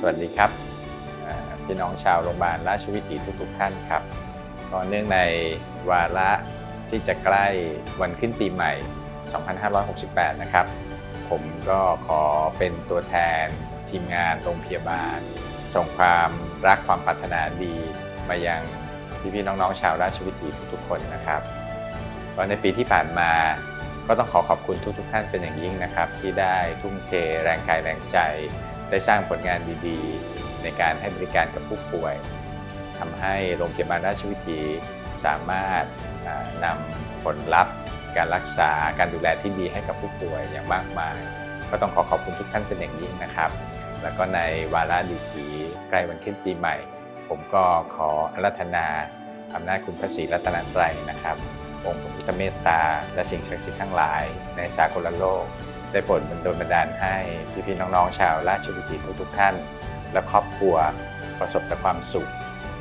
สวัสดีครับพี่น้องชาวโรงพยาบาลราชวิถีทุกๆท่านครับก็เนื่องในวาระที่จะใกล้วันขึ้นปีใหม่ 2568 นะครับ ผมก็ขอเป็นตัวแทนทีมงานโรงพยาบาล ส่งความรักความปรารถนาดีมายังพี่ๆน้องๆ ชาวราชวิถีทุกๆคนนะครับก็ในปีที่ผ่านมาก็ต้องขอขอบคุณทุกๆ ท่านเป็นอย่างยิ่งนะครับ ที่ได้ทุ่มเทแรงกายแรงใจ ได้สร้างผลงานดีๆ ในการให้บริการกับผู้ป่วยทำให้โรงพยาบาลราชวิถีสามารถนำผลลัพธ์ การรักษาการดูแลที่ดีให้กับผู้ป่วยอย่างมากมาย ก็ต้องขอขอบคุณทุกท่านเป็นอย่างยิ่งนะครับ แล้วก็ในวาระดีกีใกล้วันขึ้นปีใหม่ ผมก็ขออารัธนาอำนาจคุณพระศรีรัตนตรัยนะครับ องค์พระพุทธเมตตาและสิ่งศักดิ์สิทธิ์ทั้งหลายในสากลโลก ได้โปรดบันดนบันดาลให้พี่ๆน้องๆชาวราชบุรีทุกๆท่าน และครอบครัวประสบแต่ความสุข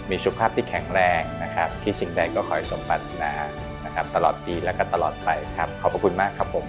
มีสุขภาพที่แข็งแรงนะครับคิดสิ่งใดก็ขอให้สมปรารถนานะครับ ตลอดปีและก็ตลอดไปครับ ขอบพระคุณมากครับผม